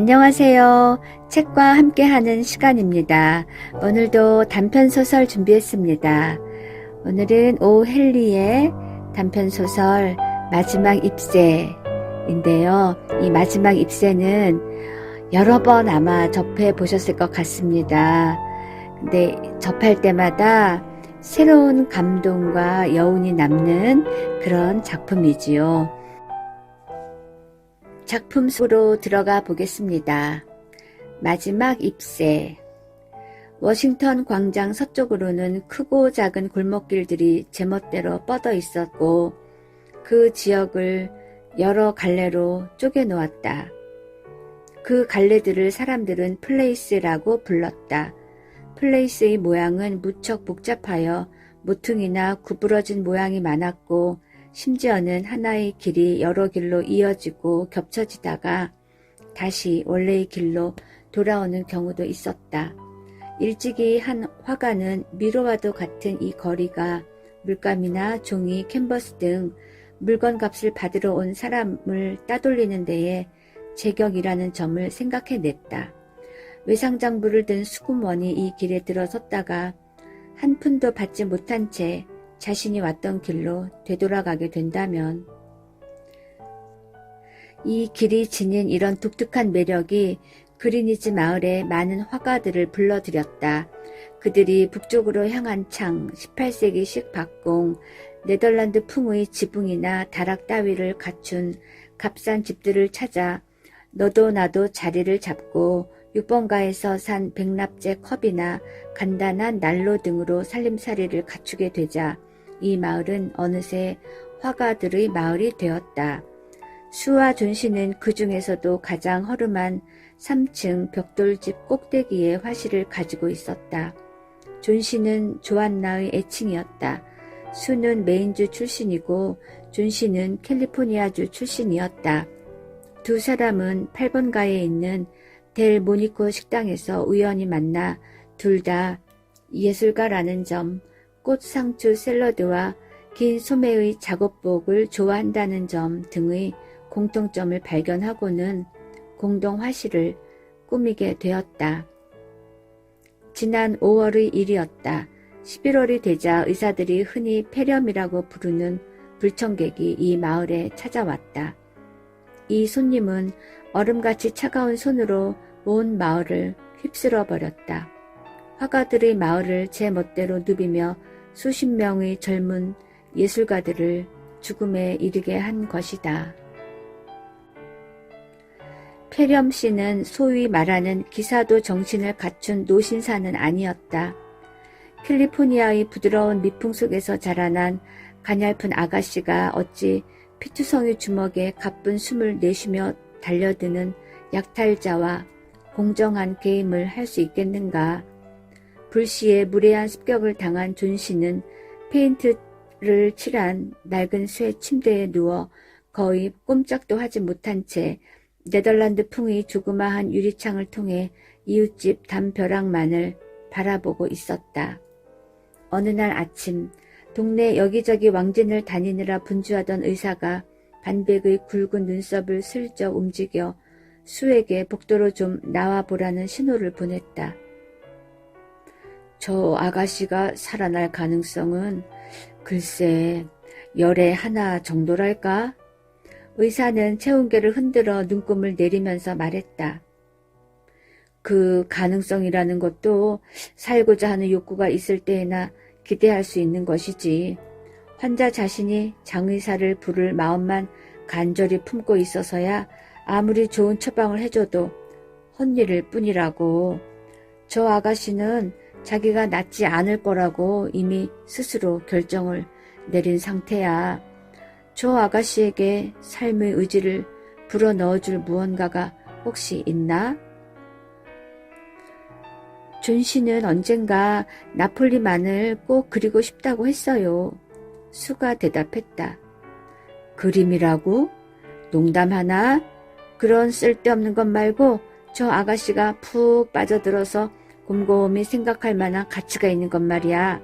안녕하세요. 책과 함께하는 시간입니다. 오늘도 단편 소설 준비했습니다. 오늘은 오 헨리의 단편 소설 마지막 입새인데요. 이 마지막 입새는 여러 번 아마 접해 보셨을 것 같습니다. 근데 접할 때마다 새로운 감동과 여운이 남는 그런 작품이지요. 작품 속으로 들어가 보겠습니다. 마지막 입새. 워싱턴 광장 서쪽으로는 크고 작은 골목길들이 제멋대로 뻗어 있었고 그 지역을 여러 갈래로 쪼개 놓았다. 그 갈래들을 사람들은 플레이스라고 불렀다. 플레이스의 모양은 무척 복잡하여 모퉁이나 구부러진 모양이 많았고 심지어는 하나의 길이 여러 길로 이어지고 겹쳐지다가 다시 원래의 길로 돌아오는 경우도 있었다. 일찍이 한 화가는 미로와도 같은 이 거리가 물감이나 종이, 캔버스 등 물건 값을 받으러 온 사람을 따돌리는 데에 제격이라는 점을 생각해냈다. 외상장부를 든 수금원이 이 길에 들어섰다가 한 푼도 받지 못한 채 자신이 왔던 길로 되돌아가게 된다면 이 길이 지닌 이런 독특한 매력이 그리니즈 마을에 많은 화가들을 불러들였다. 그들이 북쪽으로 향한 창, 18세기식 박공, 네덜란드 풍의 지붕이나 다락 따위를 갖춘 값싼 집들을 찾아 너도 나도 자리를 잡고 6번가에서 산 백납제 컵이나 간단한 난로 등으로 살림살이를 갖추게 되자 이 마을은 어느새 화가들의 마을이 되었다. 수와 존씨는 그 중에서도 가장 허름한 3층 벽돌집 꼭대기에 화실을 가지고 있었다. 존씨는 조안나의 애칭이었다. 수는 메인주 출신이고 존씨는 캘리포니아주 출신이었다. 두 사람은 8번가에 있는 델 모니코 식당에서 우연히 만나 둘 다 예술가라는 점, 꽃상추 샐러드와 긴 소매의 작업복을 좋아한다는 점 등의 공통점을 발견하고는 공동 화실을 꾸미게 되었다. 지난 5월의 일이었다. 11월이 되자 의사들이 흔히 폐렴이라고 부르는 불청객이 이 마을에 찾아왔다. 이 손님은 얼음같이 차가운 손으로 온 마을을 휩쓸어 버렸다. 화가들의 마을을 제 멋대로 누비며 수십 명의 젊은 예술가들을 죽음에 이르게 한 것이다. 폐렴 씨는 소위 말하는 기사도 정신을 갖춘 노신사는 아니었다. 캘리포니아의 부드러운 미풍 속에서 자라난 가냘픈 아가씨가 어찌 피투성이 주먹에 가쁜 숨을 내쉬며 달려드는 약탈자와 공정한 게임을 할 수 있겠는가. 불시에 무례한 습격을 당한 존 씨는 페인트를 칠한 낡은 쇠 침대에 누워 거의 꼼짝도 하지 못한 채 네덜란드 풍의 조그마한 유리창을 통해 이웃집 담벼락만을 바라보고 있었다. 어느 날 아침 동네 여기저기 왕진을 다니느라 분주하던 의사가 반백의 굵은 눈썹을 슬쩍 움직여 수에게 복도로 좀 나와보라는 신호를 보냈다. 저 아가씨가 살아날 가능성은 글쎄 열에 하나 정도랄까? 의사는 체온계를 흔들어 눈금을 내리면서 말했다. 그 가능성이라는 것도 살고자 하는 욕구가 있을 때에나 기대할 수 있는 것이지. 환자 자신이 장의사를 부를 마음만 간절히 품고 있어서야 아무리 좋은 처방을 해줘도 헛일일 뿐이라고. 저 아가씨는 자기가 낫지 않을 거라고 이미 스스로 결정을 내린 상태야. 저 아가씨에게 삶의 의지를 불어 넣어줄 무언가가 혹시 있나? 존 씨는 언젠가 나폴리만을 꼭 그리고 싶다고 했어요. 수가 대답했다. 그림이라고? 농담하나? 그런 쓸데없는 것 말고 저 아가씨가 푹 빠져들어서 곰곰이 생각할 만한 가치가 있는 것 말이야.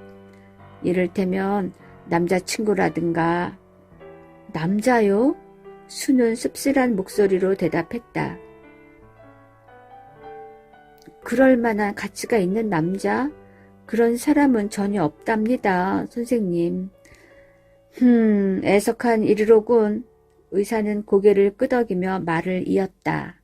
이를테면 남자친구라든가. 남자요? 수는 씁쓸한 목소리로 대답했다. 그럴 만한 가치가 있는 남자? 그런 사람은 전혀 없답니다, 선생님. 흠, 애석한 일이로군. 의사는 고개를 끄덕이며 말을 이었다.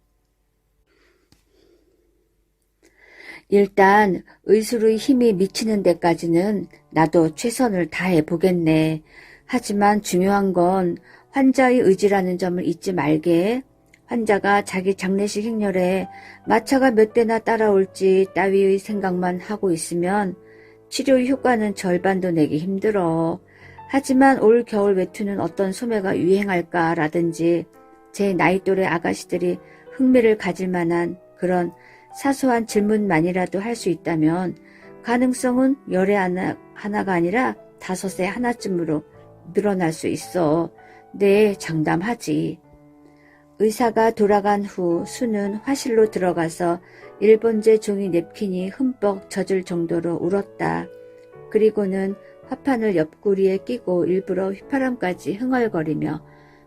일단 의술의 힘이 미치는 데까지는 나도 최선을 다해 보겠네. 하지만 중요한 건 환자의 의지라는 점을 잊지 말게. 환자가 자기 장례식 행렬에 마차가 몇 대나 따라올지 따위의 생각만 하고 있으면 치료의 효과는 절반도 내기 힘들어. 하지만 올 겨울 외투는 어떤 소매가 유행할까라든지 제 나이 또래 아가씨들이 흥미를 가질 만한 그런 사소한 질문만이라도 할 수 있다면 가능성은 열에 하나, 하나가 아니라 다섯에 하나쯤으로 늘어날 수 있어. 네, 장담하지. 의사가 돌아간 후 수는 화실로 들어가서 일본제 종이 냅킨이 흠뻑 젖을 정도로 울었다. 그리고는 화판을 옆구리에 끼고 일부러 휘파람까지 흥얼거리며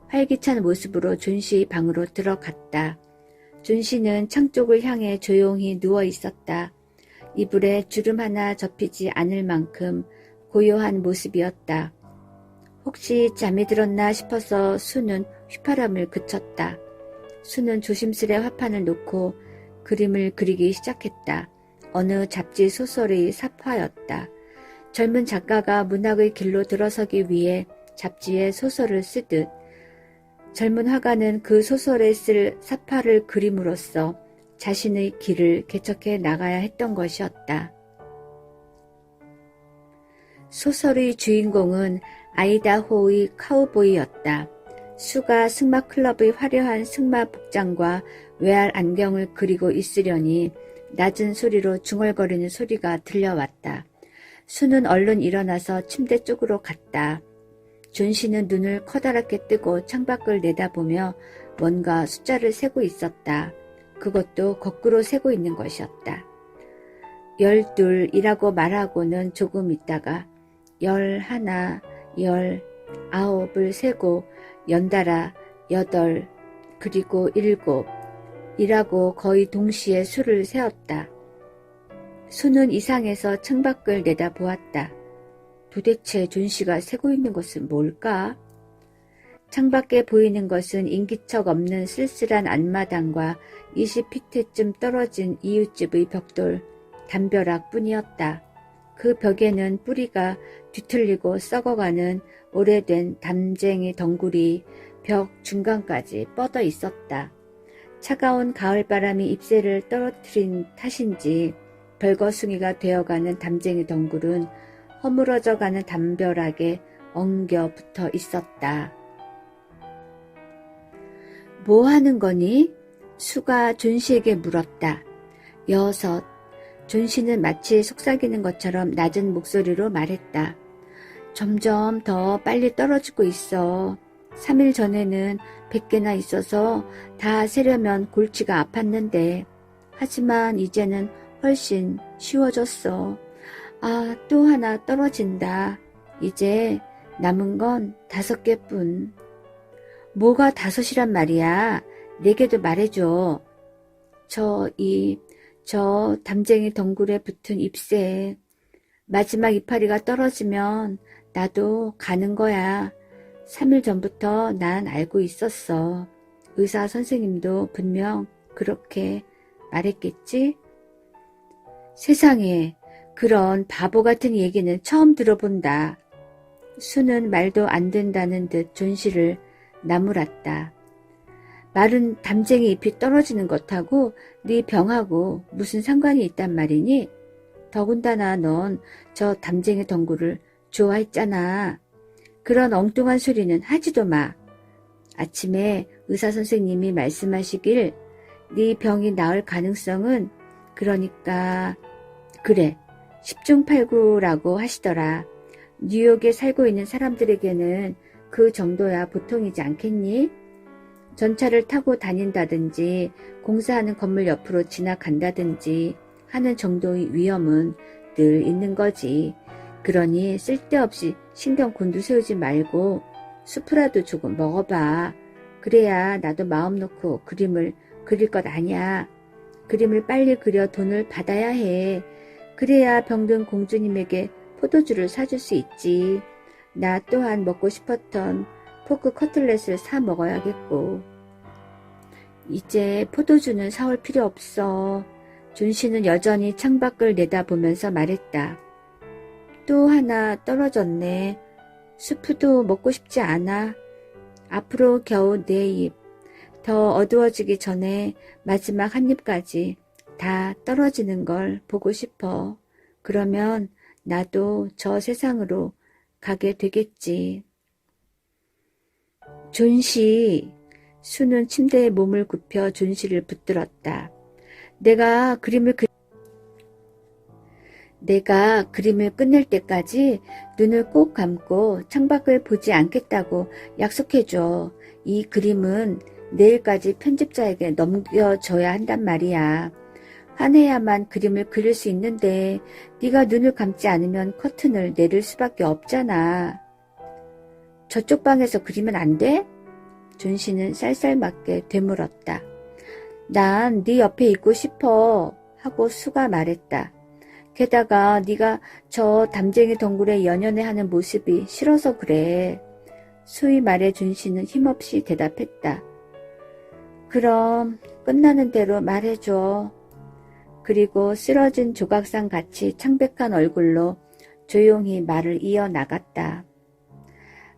활기찬 모습으로 존씨 방으로 들어갔다. 존씨는 창 쪽을 향해 조용히 누워 있었다. 이불에 주름 하나 접히지 않을 만큼 고요한 모습이었다. 혹시 잠이 들었나 싶어서 수는 휘파람을 그쳤다. 수는 조심스레 화판을 놓고 그림을 그리기 시작했다. 어느 잡지 소설의 사파였다. 젊은 작가가 문학의 길로 들어서기 위해 잡지에 소설을 쓰듯 젊은 화가는 그 소설에 쓸 사파를 그림으로써 자신의 길을 개척해 나가야 했던 것이었다. 소설의 주인공은 아이다호의 카우보이였다. 수가 승마클럽의 화려한 승마 복장과 외알 안경을 그리고 있으려니 낮은 소리로 중얼거리는 소리가 들려왔다. 수는 얼른 일어나서 침대 쪽으로 갔다. 존 씨는 눈을 커다랗게 뜨고 창밖을 내다보며 뭔가 숫자를 세고 있었다. 그것도 거꾸로 세고 있는 것이었다. 열둘이라고 말하고는 조금 있다가 열 하나, 열 아홉을 세고 연달아 여덟, 그리고 일곱, 이라고 거의 동시에 수를 세었다. 수는 이상해서 창밖을 내다보았다. 도대체 존 씨가 세고 있는 것은 뭘까? 창밖에 보이는 것은 인기척 없는 쓸쓸한 앞마당과 20피트쯤 떨어진 이웃집의 벽돌, 담벼락 뿐이었다. 그 벽에는 뿌리가 뒤틀리고 썩어가는 오래된 담쟁이 덩굴이 벽 중간까지 뻗어 있었다. 차가운 가을바람이 잎새를 떨어뜨린 탓인지 벌거숭이가 되어가는 담쟁이 덩굴은 허물어져가는 담벼락에 엉겨 붙어 있었다. 뭐 하는 거니? 수가 존 씨에게 물었다. 여섯. 존 씨는 마치 속삭이는 것처럼 낮은 목소리로 말했다. 점점 더 빨리 떨어지고 있어. 3일 전에는 100개나 있어서 다 세려면 골치가 아팠는데. 하지만 이제는 훨씬 쉬워졌어. 아, 또 하나 떨어진다. 이제 남은 건 다섯 개뿐. 뭐가 다섯이란 말이야? 네 개도 말해줘. 저 이, 저 담쟁이 덩굴에 붙은 잎새. 마지막 이파리가 떨어지면 나도 가는 거야. 3일 전부터 난 알고 있었어. 의사 선생님도 분명 그렇게 말했겠지? 세상에 그런 바보 같은 얘기는 처음 들어본다. 수는 말도 안 된다는 듯 존씨를 나무랐다. 말은 담쟁이 잎이 떨어지는 것하고 네 병하고 무슨 상관이 있단 말이니? 더군다나 넌 저 담쟁이 덩굴을 좋아했잖아. 그런 엉뚱한 소리는 하지도 마. 아침에 의사 선생님이 말씀하시길 네 병이 나을 가능성은 그러니까 그래 10중 8구라고 하시더라. 뉴욕에 살고 있는 사람들에게는 그 정도야 보통이지 않겠니? 전차를 타고 다닌다든지 공사하는 건물 옆으로 지나간다든지 하는 정도의 위험은 늘 있는 거지. 그러니 쓸데없이 신경 곤두세우지 말고 수프라도 조금 먹어봐. 그래야 나도 마음 놓고 그림을 그릴 것 아니야. 그림을 빨리 그려 돈을 받아야 해. 그래야 병든 공주님에게 포도주를 사줄 수 있지. 나 또한 먹고 싶었던 포크 커틀렛을 사 먹어야겠고. 이제 포도주는 사올 필요 없어. 준 씨는 여전히 창밖을 내다보면서 말했다. 또 하나 떨어졌네. 수프도 먹고 싶지 않아. 앞으로 겨우 네 입. 더 어두워지기 전에 마지막 한 입까지 다 떨어지는 걸 보고 싶어. 그러면 나도 저 세상으로 가게 되겠지. 존씨, 수는 침대에 몸을 굽혀 존씨를 붙들었다. 내가 그림을 그 내가 그림을 끝낼 때까지 눈을 꼭 감고 창밖을 보지 않겠다고 약속해줘. 이 그림은 내일까지 편집자에게 넘겨줘야 한단 말이야. 화내야만 그림을 그릴 수 있는데 네가 눈을 감지 않으면 커튼을 내릴 수밖에 없잖아. 저쪽 방에서 그리면 안 돼? 존 씨는 쌀쌀맞게 되물었다. 난 네 옆에 있고 싶어 하고 수가 말했다. 게다가 네가 저 담쟁이 동굴에 연연해 하는 모습이 싫어서 그래. 수의 말에 준 씨는 힘없이 대답했다. 그럼 끝나는 대로 말해줘. 그리고 쓰러진 조각상 같이 창백한 얼굴로 조용히 말을 이어나갔다.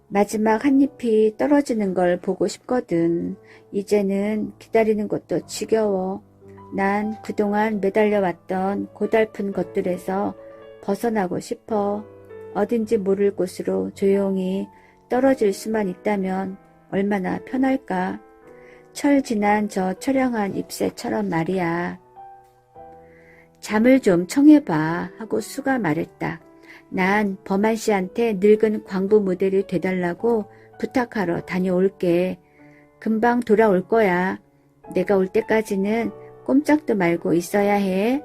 마지막 한 잎이 떨어지는 걸 보고 싶거든. 이제는 기다리는 것도 지겨워. 난 그동안 매달려왔던 고달픈 것들에서 벗어나고 싶어. 어딘지 모를 곳으로 조용히 떨어질 수만 있다면 얼마나 편할까. 철 지난 저 처량한 잎새처럼 말이야. 잠을 좀 청해봐 하고 수가 말했다. 난 범한 씨한테 늙은 광부 모델이 돼달라고 부탁하러 다녀올게. 금방 돌아올 거야. 내가 올 때까지는 꼼짝도 말고 있어야 해.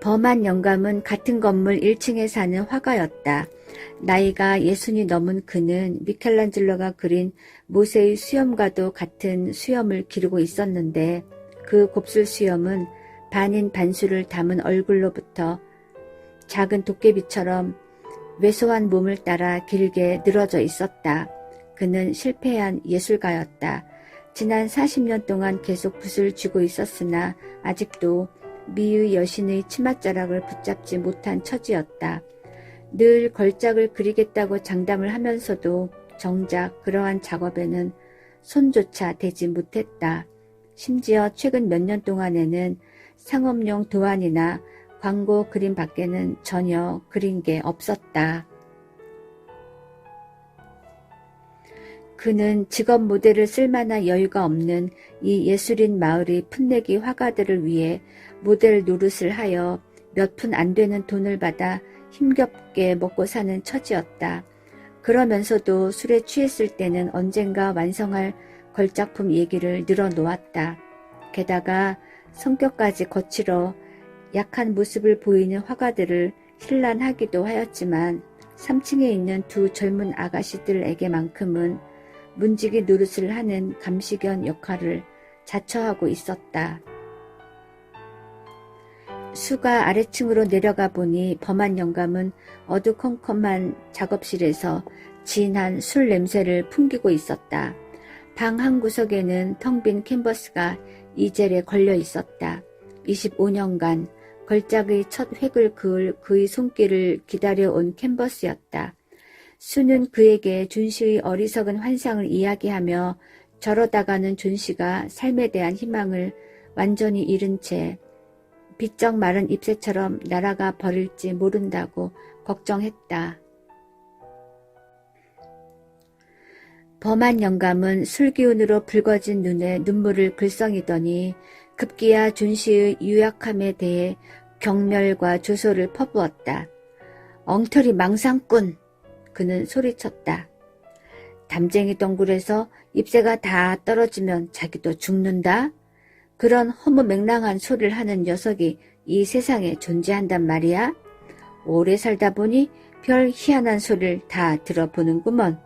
범한 영감은 같은 건물 1층에 사는 화가였다. 나이가 예순이 넘은 그는 미켈란젤로가 그린 모세의 수염과도 같은 수염을 기르고 있었는데 그 곱슬 수염은 반인 반수를 담은 얼굴로부터 작은 도깨비처럼 왜소한 몸을 따라 길게 늘어져 있었다. 그는 실패한 예술가였다. 지난 40년 동안 계속 붓을 쥐고 있었으나 아직도 미의 여신의 치맛자락을 붙잡지 못한 처지였다. 늘 걸작을 그리겠다고 장담을 하면서도 정작 그러한 작업에는 손조차 대지 못했다. 심지어 최근 몇 년 동안에는 상업용 도안이나 광고 그림 밖에는 전혀 그린 게 없었다. 그는 직업 모델을 쓸만한 여유가 없는 이 예술인 마을의 풋내기 화가들을 위해 모델 노릇을 하여 몇 푼 안 되는 돈을 받아 힘겹게 먹고 사는 처지였다. 그러면서도 술에 취했을 때는 언젠가 완성할 걸작품 얘기를 늘어놓았다. 게다가 성격까지 거칠어 약한 모습을 보이는 화가들을 힐난하기도 하였지만 3층에 있는 두 젊은 아가씨들에게만큼은 문지기 노릇을 하는 감시견 역할을 자처하고 있었다. 수가 아래층으로 내려가 보니 범한 영감은 어두컴컴한 작업실에서 진한 술 냄새를 풍기고 있었다. 방 한 구석에는 텅 빈 캔버스가 이젤에 걸려 있었다. 25년간 걸작의 첫 획을 그을 그의 손길을 기다려온 캔버스였다. 수는 그에게 준씨의 어리석은 환상을 이야기하며 저러다가는 준씨가 삶에 대한 희망을 완전히 잃은 채 비쩍 마른 잎새처럼 날아가 버릴지 모른다고 걱정했다. 범한 영감은 술기운으로 붉어진 눈에 눈물을 글썽이더니 급기야 준씨의 유약함에 대해 경멸과 조소를 퍼부었다. 엉터리 망상꾼! 그는 소리쳤다. 담쟁이 동굴에서 잎새가 다 떨어지면 자기도 죽는다? 그런 허무맹랑한 소리를 하는 녀석이 이 세상에 존재한단 말이야? 오래 살다 보니 별 희한한 소리를 다 들어보는구먼.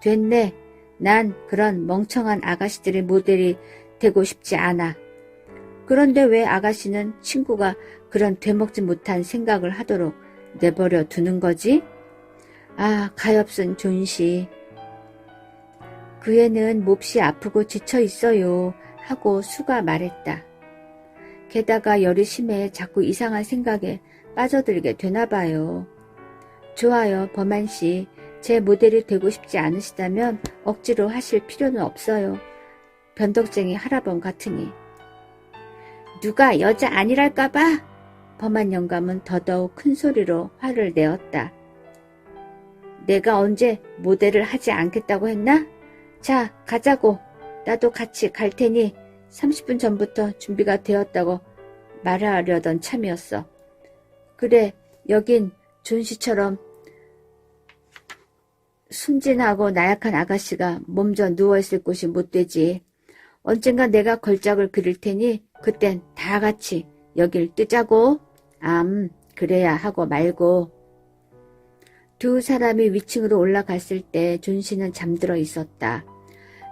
됐네. 난 그런 멍청한 아가씨들의 모델이 되고 싶지 않아. 그런데 왜 아가씨는 친구가 그런 되먹지 못한 생각을 하도록 내버려 두는 거지? 아, 가엾은 존씨. 그 애는 몹시 아프고 지쳐 있어요. 하고 수가 말했다. 게다가 열이 심해 자꾸 이상한 생각에 빠져들게 되나 봐요. 좋아요, 범한 씨. 제 모델이 되고 싶지 않으시다면 억지로 하실 필요는 없어요. 변덕쟁이 할아범 같으니. 누가 여자 아니랄까봐? 범한 영감은 더더욱 큰 소리로 화를 내었다. 내가 언제 모델을 하지 않겠다고 했나? 자, 가자고. 나도 같이 갈 테니 30분 전부터 준비가 되었다고 말하려던 참이었어. 그래, 여긴 존 씨처럼 순진하고 나약한 아가씨가 몸져 누워있을 곳이 못 되지. 언젠가 내가 걸작을 그릴 테니 그땐 다 같이 여길 뜨자고. 암, 그래야 하고 말고. 두 사람이 위층으로 올라갔을 때 존 씨는 잠들어 있었다.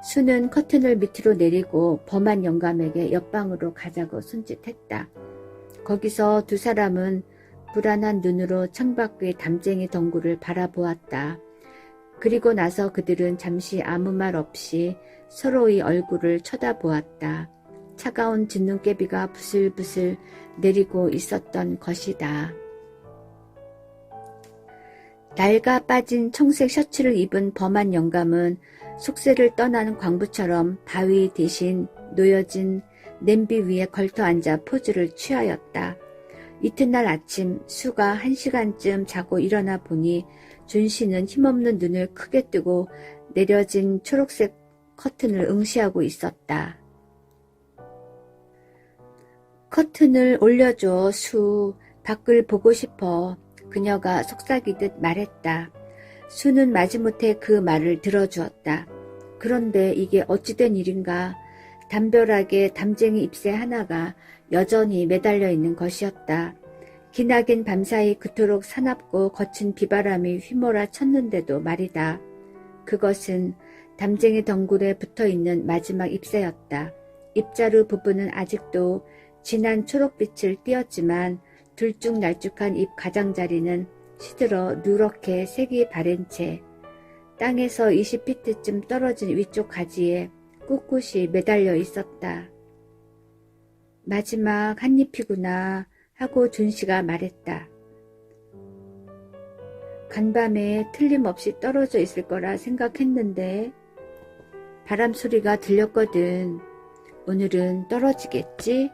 수는 커튼을 밑으로 내리고 범한 영감에게 옆방으로 가자고 손짓했다. 거기서 두 사람은 불안한 눈으로 창밖의 담쟁이 덩굴을 바라보았다. 그리고 나서 그들은 잠시 아무 말 없이 서로의 얼굴을 쳐다보았다. 차가운 진눈깨비가 부슬부슬 내리고 있었던 것이다. 낡아 빠진 청색 셔츠를 입은 범한 영감은 속세를 떠나는 광부처럼 바위 대신 놓여진 냄비 위에 걸터 앉아 포즈를 취하였다. 이튿날 아침 수가 한 시간쯤 자고 일어나 보니 준 씨는 힘없는 눈을 크게 뜨고 내려진 초록색 커튼을 응시하고 있었다. 커튼을 올려줘, 수. 밖을 보고 싶어. 그녀가 속삭이듯 말했다. 수는 마지못해 그 말을 들어주었다. 그런데 이게 어찌된 일인가. 담벼락에 담쟁이 잎새 하나가 여전히 매달려 있는 것이었다. 기나긴 밤사이 그토록 사납고 거친 비바람이 휘몰아 쳤는데도 말이다. 그것은 담쟁이 덩굴에 붙어 있는 마지막 잎새였다. 잎자루 부분은 아직도 진한 초록빛을 띄었지만 들쭉날쭉한 잎 가장자리는 시들어 누렇게 색이 바랜 채 땅에서 20피트쯤 떨어진 위쪽 가지에 꿋꿋이 매달려 있었다. 마지막 한 잎이구나 하고 준 씨가 말했다. 간밤에 틀림없이 떨어져 있을 거라 생각했는데 바람 소리가 들렸거든. 오늘은 떨어지겠지?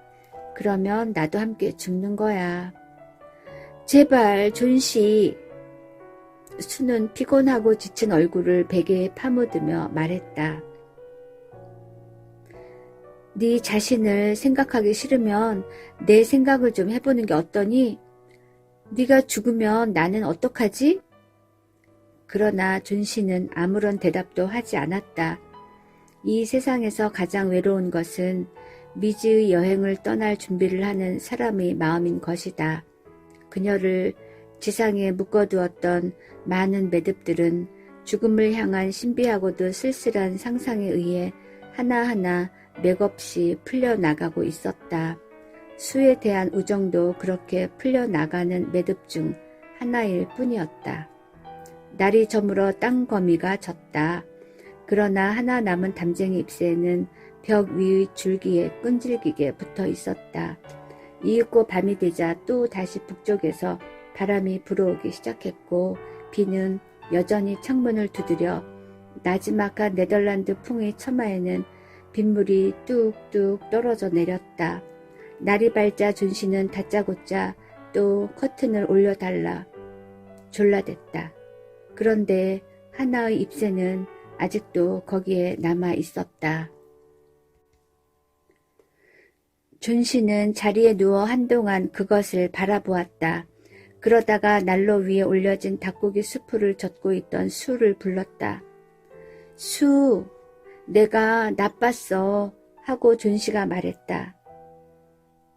그러면 나도 함께 죽는 거야. 제발 존씨. 수는 피곤하고 지친 얼굴을 베개에 파묻으며 말했다. 네 자신을 생각하기 싫으면 내 생각을 좀 해보는 게 어떠니? 네가 죽으면 나는 어떡하지? 그러나 존 씨는 아무런 대답도 하지 않았다. 이 세상에서 가장 외로운 것은 미지의 여행을 떠날 준비를 하는 사람의 마음인 것이다. 그녀를 지상에 묶어두었던 많은 매듭들은 죽음을 향한 신비하고도 쓸쓸한 상상에 의해 하나하나 맥없이 풀려나가고 있었다. 수에 대한 우정도 그렇게 풀려나가는 매듭 중 하나일 뿐이었다. 날이 저물어 땅 거미가 졌다. 그러나 하나 남은 담쟁이 잎새는 벽 위의 줄기에 끈질기게 붙어 있었다. 이윽고 밤이 되자 또 다시 북쪽에서 바람이 불어오기 시작했고 비는 여전히 창문을 두드려 나지막한 네덜란드 풍의 처마에는 빗물이 뚝뚝 떨어져 내렸다. 날이 밝자 준씨는 다짜고짜 또 커튼을 올려달라 졸라댔다. 그런데 하나의 잎새는 아직도 거기에 남아 있었다. 존 씨는 자리에 누워 한동안 그것을 바라보았다. 그러다가 난로 위에 올려진 닭고기 수프를 젓고 있던 수를 불렀다. 수, 내가 나빴어. 하고 존 씨가 말했다.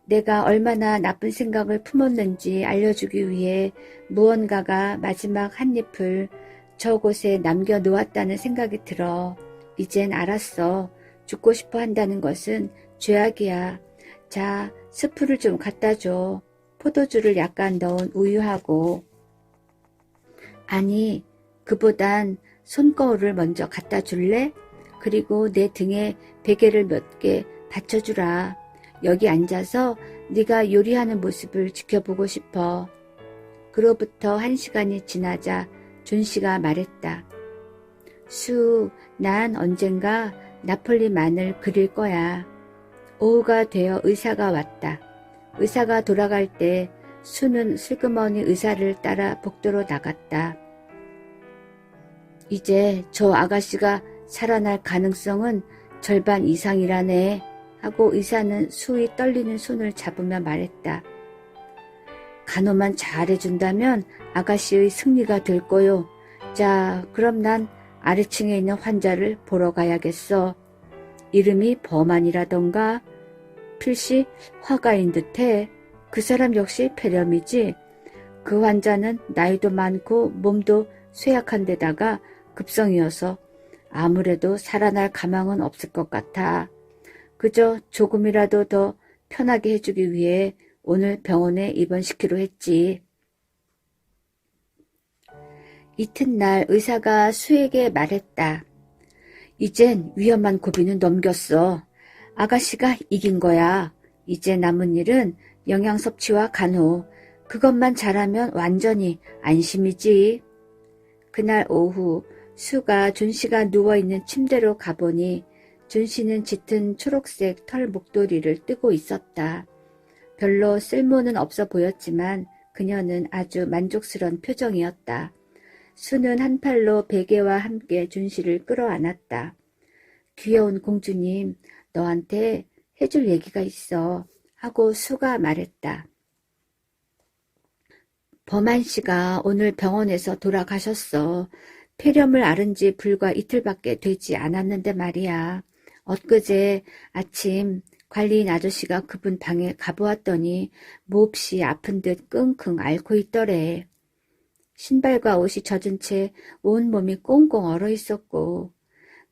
내가 얼마나 나쁜 생각을 품었는지 알려주기 위해 무언가가 마지막 한 잎을 저곳에 남겨 놓았다는 생각이 들어. 이젠 알았어. 죽고 싶어 한다는 것은 죄악이야. 자, 스프를 좀 갖다 줘. 포도주를 약간 넣은 우유하고. 아니, 그보단 손거울을 먼저 갖다 줄래? 그리고 내 등에 베개를 몇 개 받쳐주라. 여기 앉아서 네가 요리하는 모습을 지켜보고 싶어. 그로부터 한 시간이 지나자 존 씨가 말했다. 수, 난 언젠가 나폴리만을 그릴 거야. 오후가 되어 의사가 왔다. 의사가 돌아갈 때 수는 슬그머니 의사를 따라 복도로 나갔다. 이제 저 아가씨가 살아날 가능성은 절반 이상이라네 하고 의사는 수의 떨리는 손을 잡으며 말했다. 간호만 잘해준다면 아가씨의 승리가 될 거요. 자, 그럼 난 아래층에 있는 환자를 보러 가야겠어. 이름이 범안이라던가 필시 화가인 듯해. 그 사람 역시 폐렴이지. 그 환자는 나이도 많고 몸도 쇠약한 데다가 급성이어서 아무래도 살아날 가망은 없을 것 같아. 그저 조금이라도 더 편하게 해주기 위해 오늘 병원에 입원시키로 했지. 이튿날 의사가 수에게 말했다. 이젠 위험한 고비는 넘겼어. 아가씨가 이긴 거야. 이제 남은 일은 영양 섭취와 간호. 그것만 잘하면 완전히 안심이지. 그날 오후 수가 존 씨가 누워있는 침대로 가보니 존 씨는 짙은 초록색 털 목도리를 뜨고 있었다. 별로 쓸모는 없어 보였지만 그녀는 아주 만족스런 표정이었다. 수는 한 팔로 베개와 함께 존 씨를 끌어안았다. 귀여운 공주님, 너한테 해줄 얘기가 있어. 하고 수가 말했다. 범한 씨가 오늘 병원에서 돌아가셨어. 폐렴을 앓은 지 불과 이틀밖에 되지 않았는데 말이야. 엊그제 아침 관리인 아저씨가 그분 방에 가보았더니 몹시 아픈 듯 끙끙 앓고 있더래. 신발과 옷이 젖은 채 온몸이 꽁꽁 얼어 있었고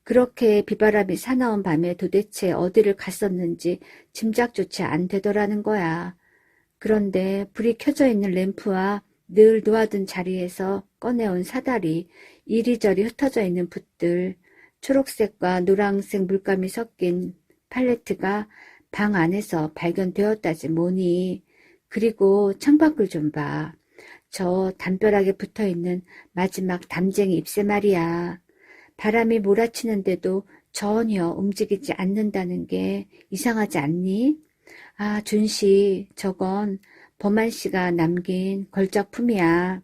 그렇게 비바람이 사나운 밤에 도대체 어디를 갔었는지 짐작조차 안 되더라는 거야. 그런데 불이 켜져 있는 램프와 늘 놓아둔 자리에서 꺼내온 사다리, 이리저리 흩어져 있는 붓들, 초록색과 노란색 물감이 섞인 팔레트가 방 안에서 발견되었다지 뭐니. 그리고 창밖을 좀 봐. 저 담벼락에 붙어 있는 마지막 담쟁이 잎새 말이야. 바람이 몰아치는데도 전혀 움직이지 않는다는 게 이상하지 않니? 아, 준 씨, 저건 범한 씨가 남긴 걸작품이야.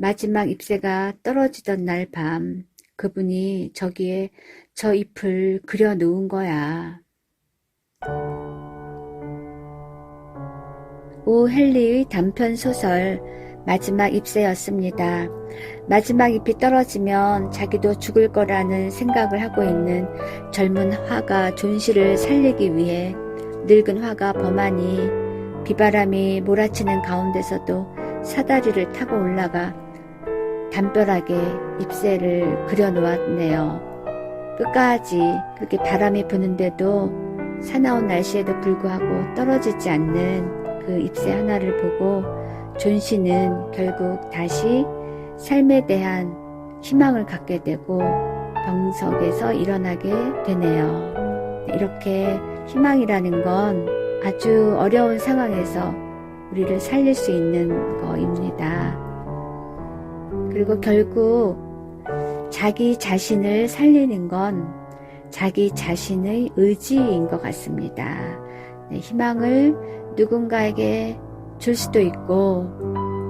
마지막 잎새가 떨어지던 날 밤, 그분이 저기에 저 잎을 그려 놓은 거야. 오 헨리의 단편 소설 마지막 잎새였습니다. 마지막 잎이 떨어지면 자기도 죽을 거라는 생각을 하고 있는 젊은 화가 존 씨를 살리기 위해 늙은 화가 범하니 비바람이 몰아치는 가운데서도 사다리를 타고 올라가 담벼락에 잎새를 그려 놓았네요. 끝까지 그렇게 바람이 부는데도 사나운 날씨에도 불구하고 떨어지지 않는 그 잎새 하나를 보고 존 씨는 결국 다시 삶에 대한 희망을 갖게 되고 병석에서 일어나게 되네요. 이렇게 희망이라는 건 아주 어려운 상황에서 우리를 살릴 수 있는 거입니다. 그리고 결국 자기 자신을 살리는 건 자기 자신의 의지인 것 같습니다. 네, 희망을 누군가에게 줄 수도 있고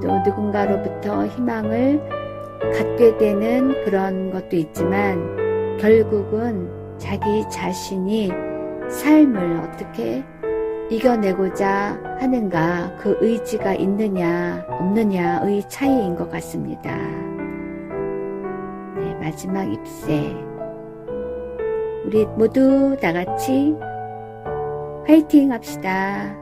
또 누군가로부터 희망을 갖게 되는 그런 것도 있지만 결국은 자기 자신이 삶을 어떻게 이겨내고자 하는가 그 의지가 있느냐 없느냐의 차이인 것 같습니다. 네, 마지막 잎새 우리 모두 다 같이 화이팅 합시다.